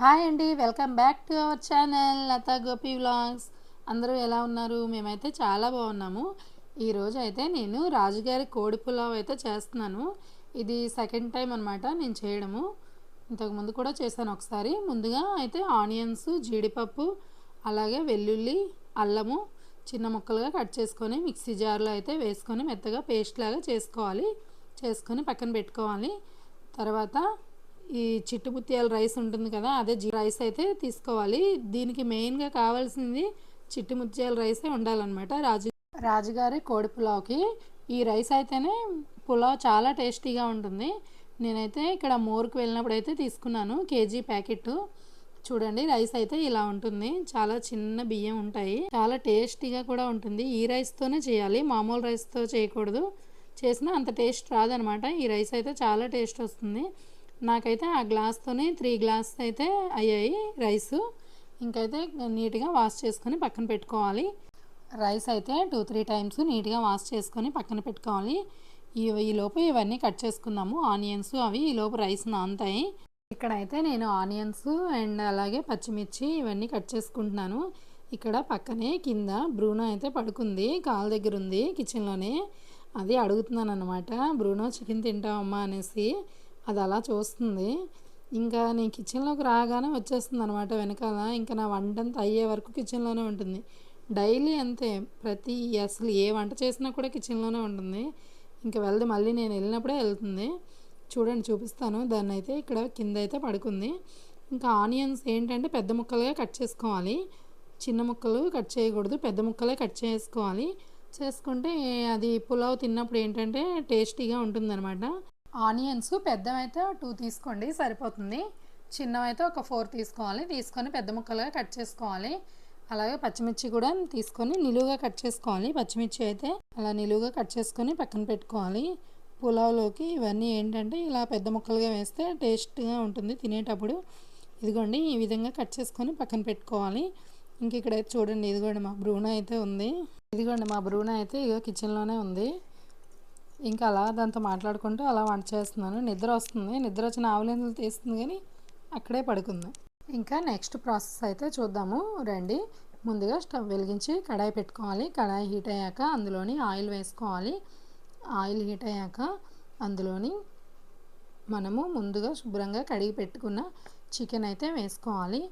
Hi అండి welcome back to our channel Latha Gopi vlogs. అందరూ ఎలా ఉన్నారు? మేమైతే చాలా బాగున్నాము. ఈరోజు అయితే నేను రాజుగారి కోడి పులావ్ అయితే చేస్తున్నాను. ఇది సెకండ్ టైం అనమాట నేను చేయడము. ఇంతకుముందు కూడా చేశాను ఒకసారి. ముందుగా అయితే ఆనియన్స్ జీడిపప్పు అలాగే వెల్లుల్లి అల్లము చిన్న ముక్కలుగా కట్ చేసుకొని మిక్సీ జార్లో అయితే వేసుకొని మెత్తగా పేస్ట్ లాగా చేసుకోవాలి. చేసుకొని పక్కన పెట్టుకోవాలి. తర్వాత ఈ చిట్టుముత్యాల రైస్ ఉంటుంది కదా అదే జీ రైస్ అయితే తీసుకోవాలి. దీనికి మెయిన్గా కావాల్సింది చిట్టుముత్యాల రైసే ఉండాలన్నమాట. రాజు రాజుగారి కోడి పులావ్కి. ఈ రైస్ అయితేనే పులావ్ చాలా టేస్టీగా ఉంటుంది. నేనైతే ఇక్కడ మోర్కి వెళ్ళినప్పుడు అయితే తీసుకున్నాను కేజీ ప్యాకెట్ చూడండి రైస్ అయితే ఇలా ఉంటుంది. చాలా చిన్న బియ్యం ఉంటాయి. చాలా టేస్టీగా కూడా ఉంటుంది. ఈ రైస్తోనే చేయాలి. మామూలు రైస్తో చేయకూడదు. చేసినా అంత టేస్ట్ రాదనమాట ఈ రైస్ అయితే చాలా టేస్ట్ వస్తుంది. నాకైతే ఆ గ్లాస్తోనే త్రీ గ్లాస్ అయితే అయ్యాయి రైసు. ఇంకైతే నీట్గా వాష్ చేసుకొని పక్కన పెట్టుకోవాలి. రైస్ అయితే టూ త్రీ టైమ్స్ నీట్గా వాష్ చేసుకొని పక్కన పెట్టుకోవాలి. ఈ ఈ లోపు ఇవన్నీ కట్ చేసుకుందాము. ఆనియన్స్ అవి ఈ లోపు రైస్ నానుతాయి. ఇక్కడైతే నేను ఆనియన్స్ అండ్ అలాగే పచ్చిమిర్చి ఇవన్నీ కట్ చేసుకుంటున్నాను. ఇక్కడ పక్కనే కింద బ్రూనో అయితే పడుకుంది. కాలు దగ్గర ఉంది కిచెన్లోనే. అది అడుగుతున్నాను అనమాట బ్రూనో చికెన్ తింటావమ్మా అనేసి. అది అలా చూస్తుంది. ఇంకా నేను కిచెన్లోకి రాగానే వచ్చేస్తుంది అనమాట వెనకాల. ఇంకా నా వంట అంతా అయ్యే వరకు కిచెన్లోనే ఉంటుంది. డైలీ అంతే. ప్రతి అసలు ఏ వంట చేసినా కూడా కిచెన్లోనే ఉంటుంది. ఇంకా వెళ్తే మళ్ళీ నేను వెళ్ళినప్పుడే వెళ్తుంది. చూడండి చూపిస్తాను. దాన్ని అయితే ఇక్కడ కింద అయితే పడుకుంది. ఇంకా ఆనియన్స్ ఏంటంటే పెద్ద ముక్కలుగా కట్ చేసుకోవాలి. చిన్న ముక్కలు కట్ చేయకూడదు. పెద్ద ముక్కలే కట్ చేసుకోవాలి. చేసుకుంటే అది పులావ్ తిన్నప్పుడు ఏంటంటే టేస్టీగా ఉంటుందన్నమాట. ఆనియన్స్ పెద్దవైతే టూ తీసుకోండి సరిపోతుంది. చిన్నవైతే ఒక ఫోర్ తీసుకోవాలి తీసుకొని పెద్ద ముక్కలుగా కట్ చేసుకోవాలి. అలాగే పచ్చిమిర్చి కూడా తీసుకొని నిలువుగా కట్ చేసుకోవాలి. పచ్చిమిర్చి అయితే అలా నిలువుగా కట్ చేసుకొని పక్కన పెట్టుకోవాలి. పులావ్లోకి ఇవన్నీ ఏంటంటే ఇలా పెద్ద ముక్కలుగా వేస్తే టేస్ట్గా ఉంటుంది తినేటప్పుడు. ఇదిగోండి ఈ విధంగా కట్ చేసుకొని పక్కన పెట్టుకోవాలి. ఇంక ఇక్కడ చూడండి ఇదిగోండి మా బ్రూన అయితే ఉంది. ఇదిగోండి మా బ్రూన అయితే ఇగో కిచెన్లోనే ఉంది. ఇంకా అలా దాంతో మాట్లాడుకుంటూ అలా వంట చేస్తున్నాను. నిద్ర వస్తుంది. నిద్ర వచ్చిన ఆవులేందులు తీస్తుంది కానీ అక్కడే పడుకుంది. ఇంకా నెక్స్ట్ ప్రాసెస్ అయితే చూద్దాము. రండి. ముందుగా స్టవ్ వెలిగించి కడాయి పెట్టుకోవాలి. కడాయి హీట్ అయ్యాక అందులోని ఆయిల్ వేసుకోవాలి. ఆయిల్ హీట్ అయ్యాక అందులోని మనము ముందుగా శుభ్రంగా కడిగి పెట్టుకున్న చికెన్ అయితే వేసుకోవాలి.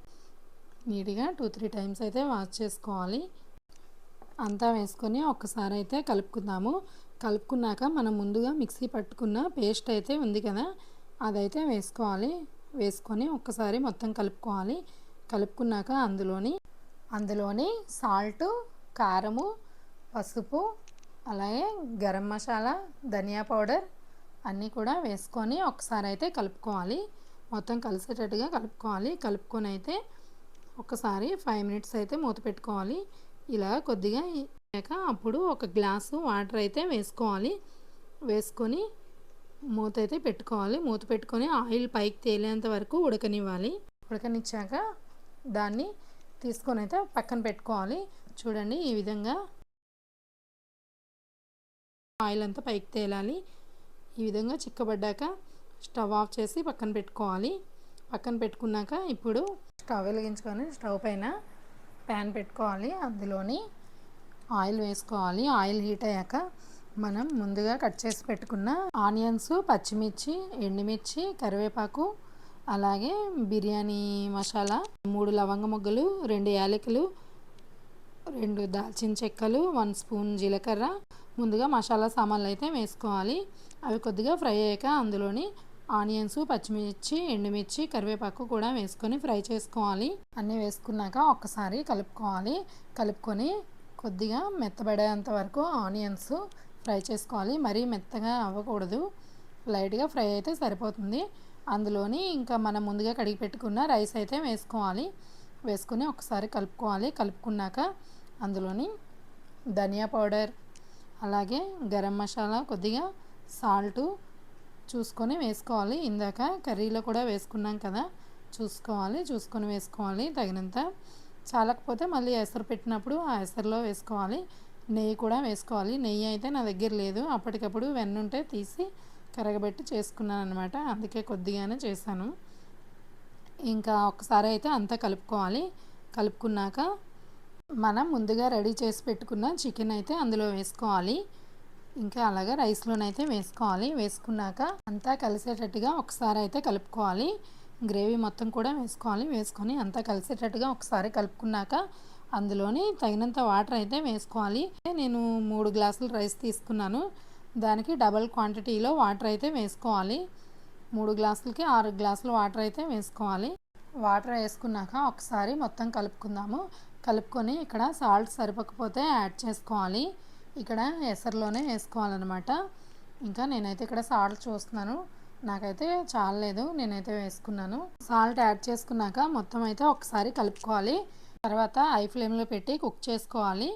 నీట్గా టూ త్రీ టైమ్స్ అయితే వాష్ చేసుకోవాలి. అంతా వేసుకొని ఒక్కసారి అయితే కలుపుకుందాము. కలుపుకున్నాక మనం ముందుగా మిక్సీ పట్టుకున్న పేస్ట్ అయితే ఉంది కదా అదైతే వేసుకోవాలి. వేసుకొని ఒక్కసారి మొత్తం కలుపుకోవాలి. కలుపుకున్నాక అందులోని అందులోని సాల్ట్ కారము పసుపు అలాగే గరం మసాలా ధనియా పౌడర్ అన్నీ కూడా వేసుకొని ఒకసారి అయితే కలుపుకోవాలి. మొత్తం కలిసేటట్టుగా కలుపుకోవాలి. కలుపుకొని అయితే ఒకసారి ఫైవ్ మినిట్స్ అయితే మూత పెట్టుకోవాలి. ఇలా కొద్దిగా అయ్యాక అప్పుడు ఒక గ్లాసు వాటర్ అయితే వేసుకోవాలి. వేసుకొని మూత అయితే పెట్టుకోవాలి. మూత పెట్టుకొని ఆయిల్ పైకి తేలేంత వరకు ఉడకనివ్వాలి. ఉడకనిచ్చాక దాన్ని తీసుకొని అయితే పక్కన పెట్టుకోవాలి. చూడండి ఈ విధంగా ఆయిల్ అంతా పైకి తేలాలి. ఈ విధంగా చిక్కబడ్డాక స్టవ్ ఆఫ్ చేసి పక్కన పెట్టుకోవాలి. పక్కన పెట్టుకున్నాక ఇప్పుడు స్టవ్ వెలిగించుకొని స్టవ్ పైన ప్యాన్ పెట్టుకోవాలి. అందులోని ఆయిల్ వేసుకోవాలి. ఆయిల్ హీట్ అయ్యాక మనం ముందుగా కట్ చేసి పెట్టుకున్న ఆనియన్స్ పచ్చిమిర్చి ఎండుమిర్చి కరివేపాకు అలాగే బిర్యానీ మసాలా మూడు లవంగ మొగ్గలు రెండు యాలకులు రెండు దాల్చిన చెక్కలు వన్ స్పూన్ జీలకర్ర. ముందుగా మసాలా సామాన్లు అయితే వేసుకోవాలి. అవి కొద్దిగా ఫ్రై అయ్యాక అందులోని ఆనియన్స్ పచ్చిమిర్చి ఎండుమిర్చి కరివేపాకు కూడా వేసుకొని ఫ్రై చేసుకోవాలి. అన్నీ వేసుకున్నాక ఒక్కసారి కలుపుకోవాలి. కలుపుకొని కొద్దిగా మెత్తబడేంత వరకు ఆనియన్స్ ఫ్రై చేసుకోవాలి. మరీ మెత్తగా అవ్వకూడదు. లైట్గా ఫ్రై అయితే సరిపోతుంది. అందులోని ఇంకా మనం ముందుగా కడిగి పెట్టుకున్న రైస్ అయితే వేసుకోవాలి. వేసుకొని ఒకసారి కలుపుకోవాలి. కలుపుకున్నాక అందులోని ధనియా పౌడర్ అలాగే గరం మసాలా కొద్దిగా సాల్టు చూసుకొని వేసుకోవాలి. ఇందాక కర్రీలో కూడా వేసుకున్నాం కదా చూసుకోవాలి చూసుకొని వేసుకోవాలి తగినంత. చాలకపోతే మళ్ళీ ఎసరు పెట్టినప్పుడు ఆ ఎసరులో వేసుకోవాలి. నెయ్యి కూడా వేసుకోవాలి. నెయ్యి అయితే నా దగ్గర లేదు. అప్పటికప్పుడు వెన్నుంటే తీసి కరగబెట్టి చేసుకున్నాను అనమాట అందుకే కొద్దిగానే చేశాను. ఇంకా ఒకసారి అయితే అంతా కలుపుకోవాలి. కలుపుకున్నాక మనం ముందుగా రెడీ చేసి పెట్టుకున్న చికెన్ అయితే అందులో వేసుకోవాలి. ఇంకా అలాగే రైస్లోనైతే వేసుకోవాలి. వేసుకున్నాక అంతా కలిసేటట్టుగా ఒకసారి అయితే కలుపుకోవాలి. గ్రేవీ మొత్తం కూడా వేసుకోవాలి. వేసుకొని అంతా కలిసేటట్టుగా ఒకసారి కలుపుకున్నాక అందులోని తగినంత వాటర్ అయితే వేసుకోవాలి. నేను మూడు గ్లాసులు రైస్ తీసుకున్నాను. దానికి డబల్ క్వాంటిటీలో వాటర్ అయితే వేసుకోవాలి. మూడు గ్లాసులకి ఆరు గ్లాసులు వాటర్ అయితే వేసుకోవాలి. వాటర్ వేసుకున్నాక ఒకసారి మొత్తం కలుపుకుందాము. కలుపుకొని ఇక్కడ సాల్ట్ సరిపోకపోతే యాడ్ చేసుకోవాలి. ఇక్కడ ఎసర్లోనే వేసుకోవాలన్నమాట. ఇంకా నేనైతే ఇక్కడ సాల్ట్ చూస్తున్నాను. నాకైతే చాలలేదు నేనైతే వేసుకున్నాను. సాల్ట్ యాడ్ చేసుకున్నాక మొత్తం అయితే ఒకసారి కలుపుకోవాలి. తర్వాత ఐ ఫ్లేమ్లో పెట్టి కుక్ చేసుకోవాలి.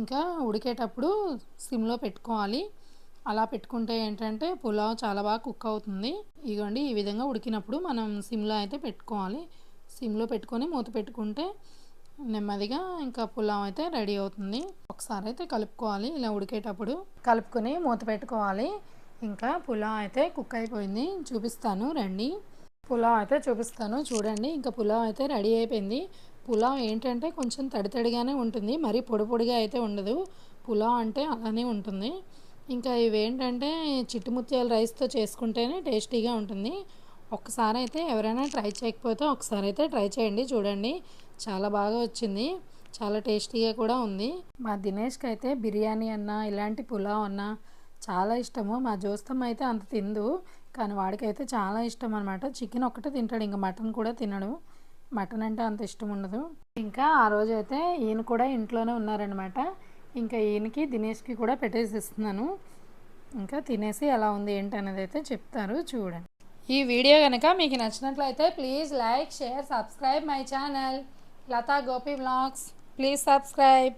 ఇంకా ఉడికేటప్పుడు సిమ్లో పెట్టుకోవాలి. అలా పెట్టుకుంటే ఏంటంటే పులావ్ చాలా బాగా కుక్ అవుతుంది. ఇదిగోండి ఈ విధంగా ఉడికినప్పుడు మనం సిమ్లో అయితే పెట్టుకోవాలి. సిమ్లో పెట్టుకొని మూత పెట్టుకుంటే నెమ్మదిగా ఇంకా పులావ్ అయితే రెడీ అవుతుంది. ఒకసారి అయితే కలుపుకోవాలి ఇలా ఉడికేటప్పుడు. కలుపుకొని మూత పెట్టుకోవాలి. ఇంకా పులావ్ అయితే కుక్ అయిపోయింది. చూపిస్తాను రండి. పులావ్ అయితే చూపిస్తాను. చూడండి ఇంకా పులావ్ అయితే రెడీ అయిపోయింది. పులావ్ ఏంటంటే కొంచెం తడి తడిగానే ఉంటుంది. మరీ పొడి పొడిగా అయితే ఉండదు. పులావ్ అంటే అలానే ఉంటుంది. ఇంకా ఇవేంటంటే చిట్టుముత్యాల రైస్తో చేసుకుంటేనే టేస్టీగా ఉంటుంది. ఒక్కసారి అయితే ఎవరైనా ట్రై చేయకపోతే ఒకసారి అయితే ట్రై చేయండి. చూడండి చాలా బాగా వచ్చింది. చాలా టేస్టీగా కూడా ఉంది. మా దినేష్కి అయితే బిర్యానీ అన్నా ఇలాంటి పులావ్ అన్నా చాలా ఇష్టము. మా జోస్తమ్మ అయితే అంత తిందు కానీ వాడికైతే చాలా ఇష్టం అనమాట చికెన్ ఒక్కటే తింటాడు ఇంకా మటన్ కూడా తినడు. మటన్ అంటే అంత ఇష్టం ఉండదు. ఇంకా ఆ రోజు అయితే ఈయన కూడా ఇంట్లోనే ఉన్నారనమాట ఇంకా ఈయనకి దినేష్కి కూడా పెట్టేసి ఇస్తున్నాను. ఇంకా తినేసి ఎలా ఉంది ఏంటి అనేది అయితే చెప్తారు. చూడండి. ఈ వీడియో కనుక మీకు నచ్చినట్లయితే please like share subscribe my channel. Latha Gopi blogs please subscribe.